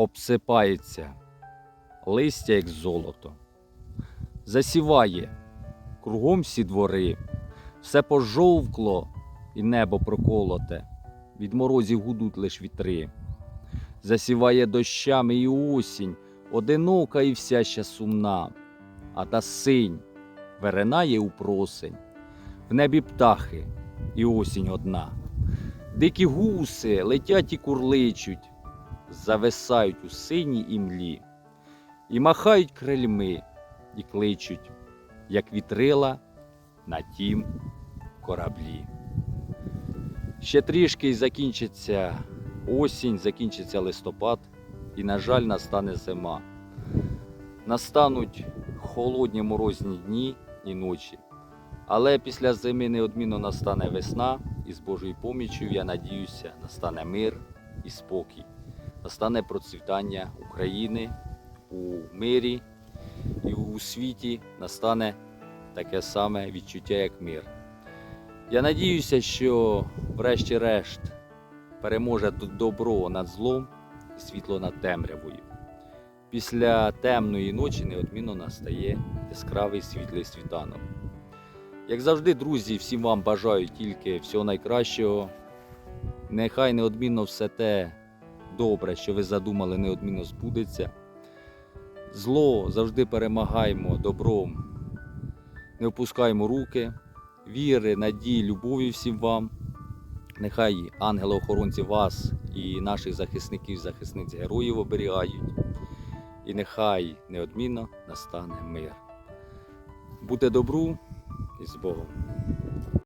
обсипається, листя як золото, засіває кругом всі двори, все пожовкло і небо проколоте, від морозів гудуть лиш вітри. Засіває дощами і осінь, одинока і вся ще сумна, а та синь виринає у просень, в небі птахи і осінь одна. Дикі гуси летять і курличуть, зависають у синій імлі, і махають крильми, і кличуть, як вітрила на тім кораблі. Ще трішки і закінчиться осінь, закінчиться листопад, і, на жаль, настане зима. Настануть холодні морозні дні і ночі. Але після зими неодмінно настане весна, і з Божою поміччю, я надіюся, настане мир і спокій. Настане процвітання України у мирі і у світі настане таке саме відчуття, як мир. Я надіюся, що врешті-решт переможе добро над злом і світло над темрявою. Після темної ночі неодмінно настає яскравий світлий світанок. Як завжди, друзі, всім вам бажаю тільки всього найкращого. Нехай неодмінно все те добре, що ви задумали, неодмінно збудеться. Зло завжди перемагаємо добром. Не опускаємо руки, віри, надії, любові всім вам. Нехай ангели-охоронці вас і наших захисників, захисниць героїв оберігають. І нехай неодмінно настане мир. Будьте добру і з Богом.